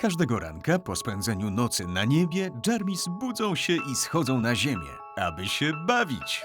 Każdego ranka po spędzeniu nocy na niebie Jarmis budzą się i schodzą na ziemię, aby się bawić.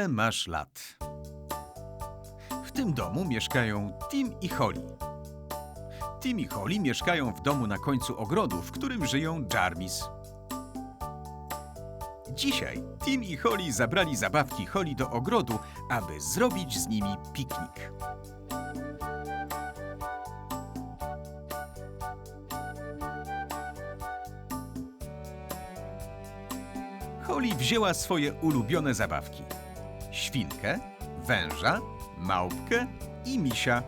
Ile masz lat? W tym domu mieszkają Tim i Holly. Tim i Holly mieszkają w domu na końcu ogrodu, w którym żyją Jarmis. Dzisiaj Tim i Holly zabrali zabawki Holly do ogrodu, aby zrobić z nimi piknik. Holly wzięła swoje ulubione zabawki: świnkę, węża, małpkę i misia.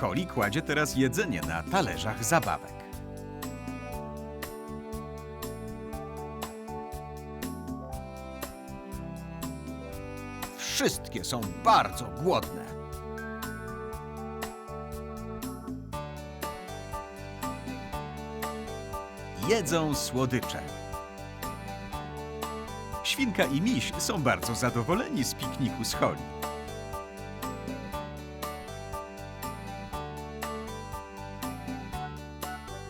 Holly kładzie teraz jedzenie na talerzach zabawek. Wszystkie są bardzo głodne. Jedzą słodycze. Świnka i miś są bardzo zadowoleni z pikniku z Holly.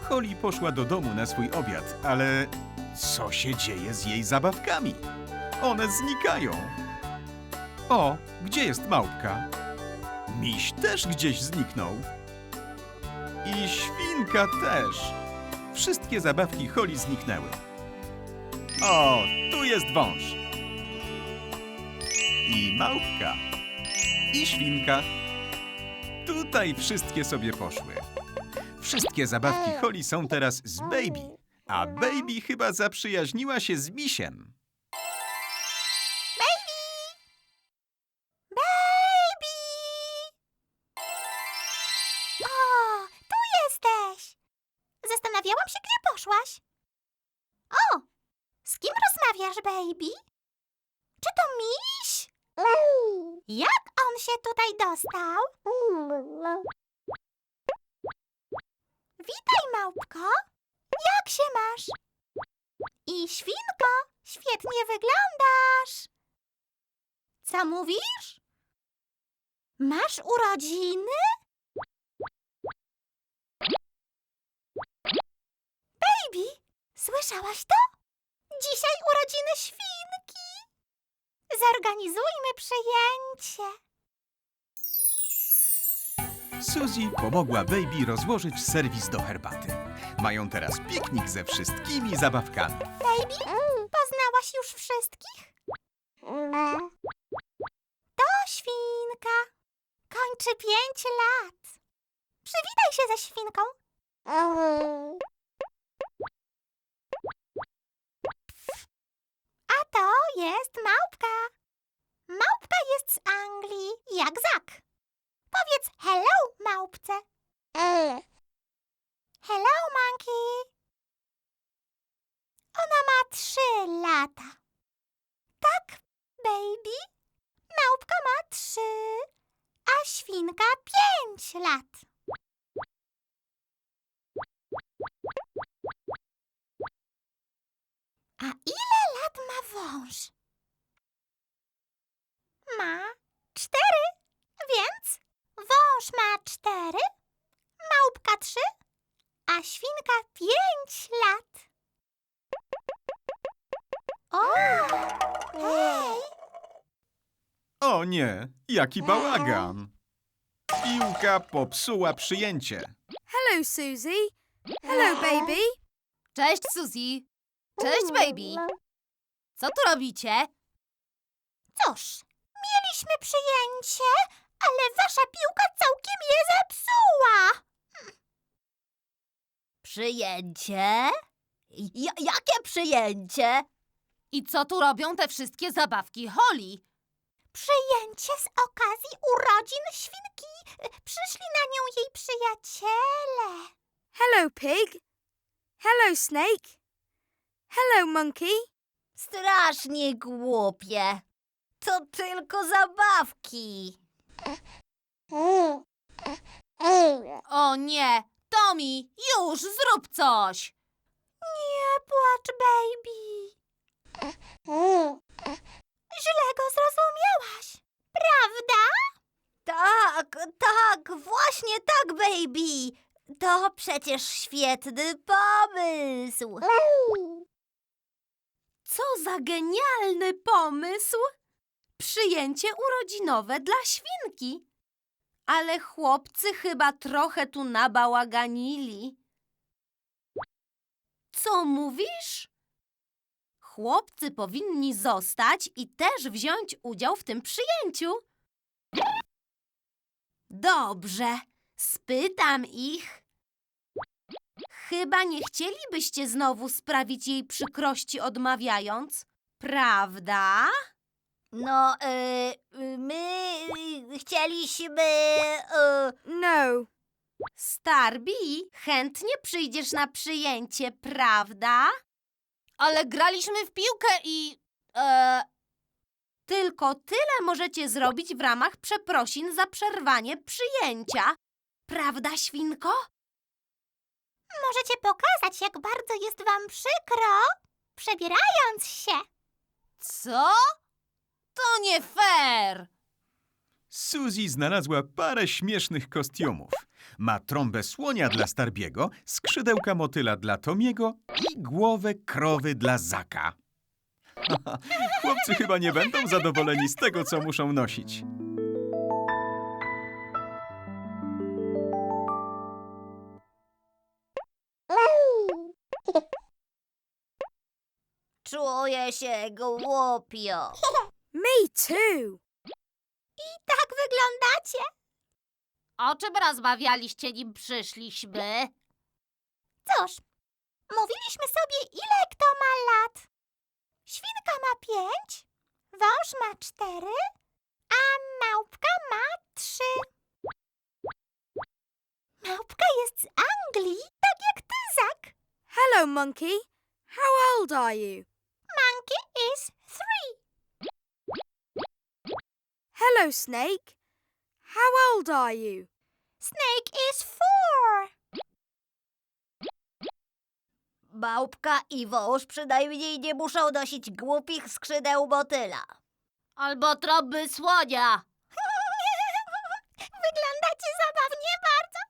Holly poszła do domu na swój obiad, ale co się dzieje z jej zabawkami? One znikają. O, gdzie jest małpka? Miś też gdzieś zniknął. I świnka też. Wszystkie zabawki Holly zniknęły. O, tu jest wąż. I małpka. I świnka. Tutaj wszystkie sobie poszły. Wszystkie zabawki Holly są teraz z Baby, a Baby chyba zaprzyjaźniła się z misiem. Rozmawiasz, baby? Czy to miś? Jak on się tutaj dostał? Witaj, małpko. Jak się masz? I świnko, świetnie wyglądasz. Co mówisz? Masz urodziny? Baby, słyszałaś to? Dzisiaj urodziny świnki. Zorganizujmy przyjęcie. Suzy pomogła Baby rozłożyć serwis do herbaty. Mają teraz piknik ze wszystkimi zabawkami. Baby, poznałaś już wszystkich? To świnka. Kończy pięć lat. Przywitaj się ze świnką. A to jest małpka. Małpka jest z Anglii, jak Zak. Powiedz hello, małpce. Hello, monkey. Ona ma trzy lata. Tak, baby. Małpka ma trzy, a świnka pięć lat. Ma wąż? Ma cztery. Wąż ma cztery, małpka trzy, a świnka pięć lat. O, hej! O nie, jaki bałagan! Piłka popsuła przyjęcie. Hello, Susie. Hello, baby. Cześć, Suzy. Cześć, baby. Co tu robicie? Cóż, mieliśmy przyjęcie, ale wasza piłka całkiem je zepsuła. Przyjęcie? jakie przyjęcie? I co tu robią te wszystkie zabawki Holly? Przyjęcie z okazji urodzin świnki. Przyszli na nią jej przyjaciele. Hello, pig. Hello, snake. Hello, monkey. Strasznie głupie. To tylko zabawki. O nie, Tommy, już zrób coś. Nie płacz, baby. Źle go zrozumiałaś, prawda? Tak, tak, właśnie tak, baby. To przecież świetny pomysł. Co za genialny pomysł! Przyjęcie urodzinowe dla świnki. Ale chłopcy chyba trochę tu nabałaganili. Co mówisz? Chłopcy powinni zostać i też wziąć udział w tym przyjęciu. Dobrze, spytam ich. Chyba nie chcielibyście znowu sprawić jej przykrości odmawiając, prawda? No, my chcieliśmy. No. Starbi, chętnie przyjdziesz na przyjęcie, prawda? Ale graliśmy w piłkę i. E, tylko tyle możecie zrobić w ramach przeprosin za przerwanie przyjęcia. Prawda, świnko? Możecie pokazać, jak bardzo jest wam przykro, przebierając się. Co? To nie fair! Suzy znalazła parę śmiesznych kostiumów. Ma trąbę słonia dla Starbiego, skrzydełka motyla dla Tomiego i głowę krowy dla Zaka. Chłopcy chyba nie będą zadowoleni z tego, co muszą nosić. Czuję się głupio. Me too. Tak wyglądacie. O czym rozmawialiście, nim przyszliśmy? Cóż, mówiliśmy sobie, ile kto ma lat. Świnka ma pięć, wąż ma cztery, a małpka ma trzy. Małpka jest z Anglii, tak jak ty, Zak. Hello, monkey. How old are you? Monkey is three. Hello, snake. How old are you? Snake is four. Małpka i wąż przynajmniej nie muszą nosić głupich skrzydeł motyla. Albo trąby słonia. Wyglądacie zabawnie bardzo.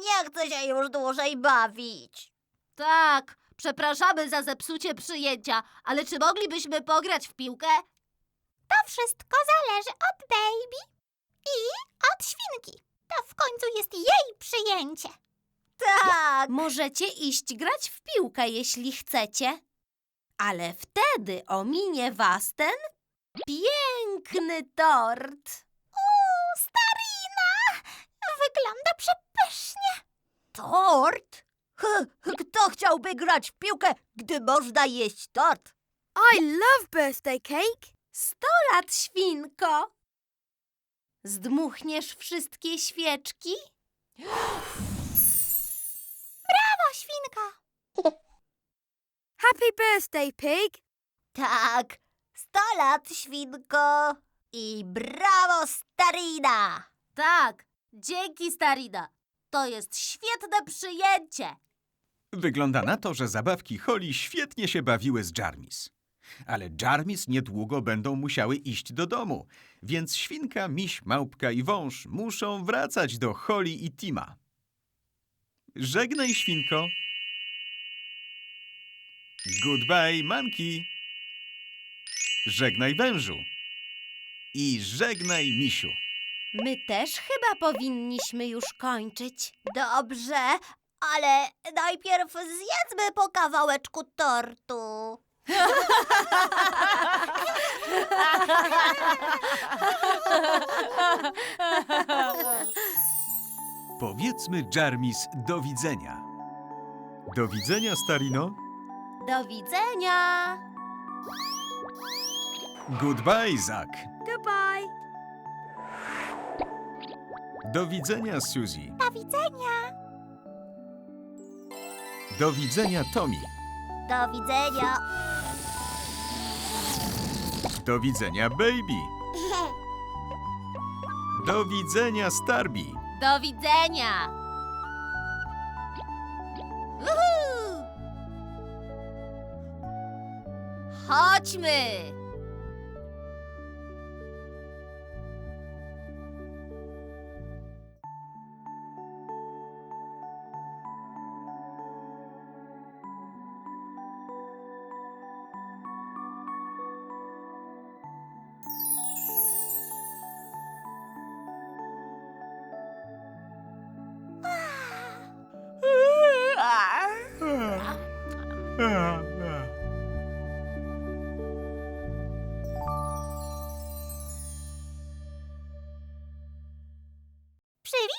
Nie chcę się już dłużej bawić. Tak, przepraszamy za zepsucie przyjęcia, ale czy moglibyśmy pograć w piłkę? To wszystko zależy od baby i od świnki. To w końcu jest jej przyjęcie. Tak. Możecie iść grać w piłkę, jeśli chcecie. Ale wtedy ominie was ten piękny tort. Uuu, starina! Wygląda przepysznie. Tort? Kto chciałby grać w piłkę, gdy można jeść tort? I love birthday cake. Sto lat, świnko! Zdmuchniesz wszystkie świeczki? Brawo, świnko. Happy birthday, pig. Tak, sto lat, świnko! I brawo, Starina! Tak, dzięki, Starina. To jest świetne przyjęcie. Wygląda na to, że zabawki Holly świetnie się bawiły z Jarmis. ale Jarmis niedługo będą musiały iść do domu, więc świnka, miś, małpka i wąż muszą wracać do Holly i Tima. Żegnaj, świnko. Goodbye, monkey. Żegnaj, wężu. I żegnaj, misiu. My też chyba powinniśmy już kończyć. Dobrze, ale najpierw zjedzmy po kawałeczku tortu. Powiedzmy Jarmis do widzenia. Do widzenia, Starino. Do widzenia! Goodbye, Zak. Goodbye. Do widzenia, Suzy. Do widzenia. Do widzenia, Tommy. Do widzenia. Do widzenia, Baby. Do widzenia, Starby. Do widzenia. Uhu! Chodźmy.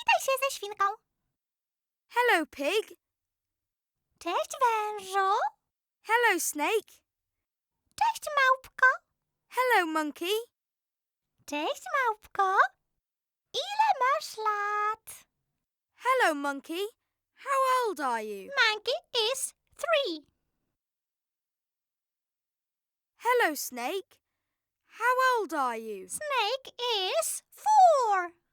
Przywitaj się ze świnką. Hello, pig. Cześć, wężu. Hello, snake. Cześć, małpko. Hello, monkey. Cześć, małpko. Ile masz lat? Hello, monkey. How old are you? Monkey is three. Hello, snake. How old are you? Snake is four.